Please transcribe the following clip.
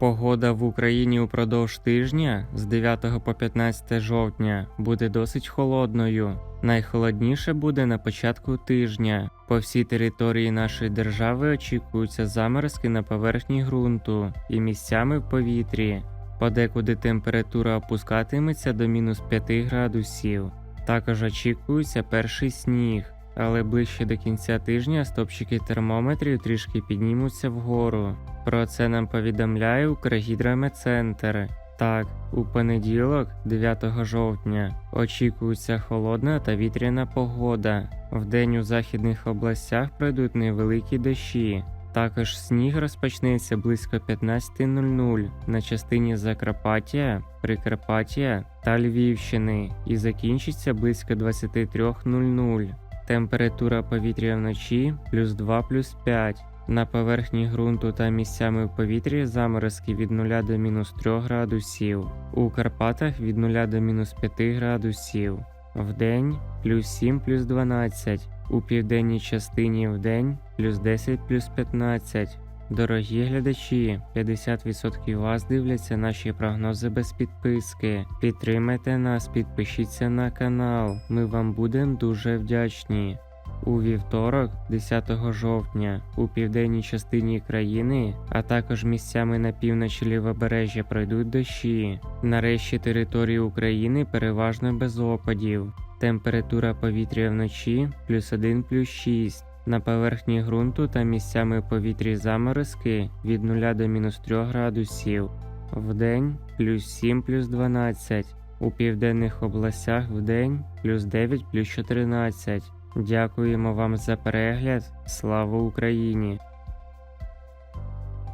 Погода в Україні упродовж тижня з 9 по 15 жовтня буде досить холодною. Найхолодніше буде на початку тижня. По всій території нашої держави очікуються заморозки на поверхні ґрунту і місцями в повітрі. Подекуди температура опускатиметься до мінус 5 градусів. Також очікується перший сніг, але ближче до кінця тижня стопчики термометрів трішки піднімуться вгору. Про це нам повідомляє Укргідрометцентр. Так, у понеділок, 9 жовтня, очікується холодна та вітряна погода. Вдень у західних областях пройдуть невеликі дощі. Також сніг розпочнеться близько 15.00 на частині Закарпаття, Прикарпаття та Львівщини і закінчиться близько 23.00. Температура повітря вночі плюс 2 плюс 5. На поверхні ґрунту та місцями в повітрі заморозки від 0 до мінус 3 градусів. У Карпатах від 0 до мінус 5 градусів. Вдень плюс 7 плюс 12. У південній частині вдень плюс 10 плюс 15. Дорогі глядачі, 50% вас дивляться наші прогнози без підписки. Підтримайте нас, підпишіться на канал. Ми вам будемо дуже вдячні. У вівторок, 10 жовтня, у південній частині країни, а також місцями на півночі лівобережжя пройдуть дощі. На решті території України переважно без опадів. Температура повітря вночі плюс 1 плюс 6. На поверхні ґрунту та місцями повітрі заморозки від 0 до мінус 3 градусів. Вдень плюс 7 плюс 12. У південних областях вдень плюс 9 плюс 14. Дякуємо вам за перегляд. Слава Україні!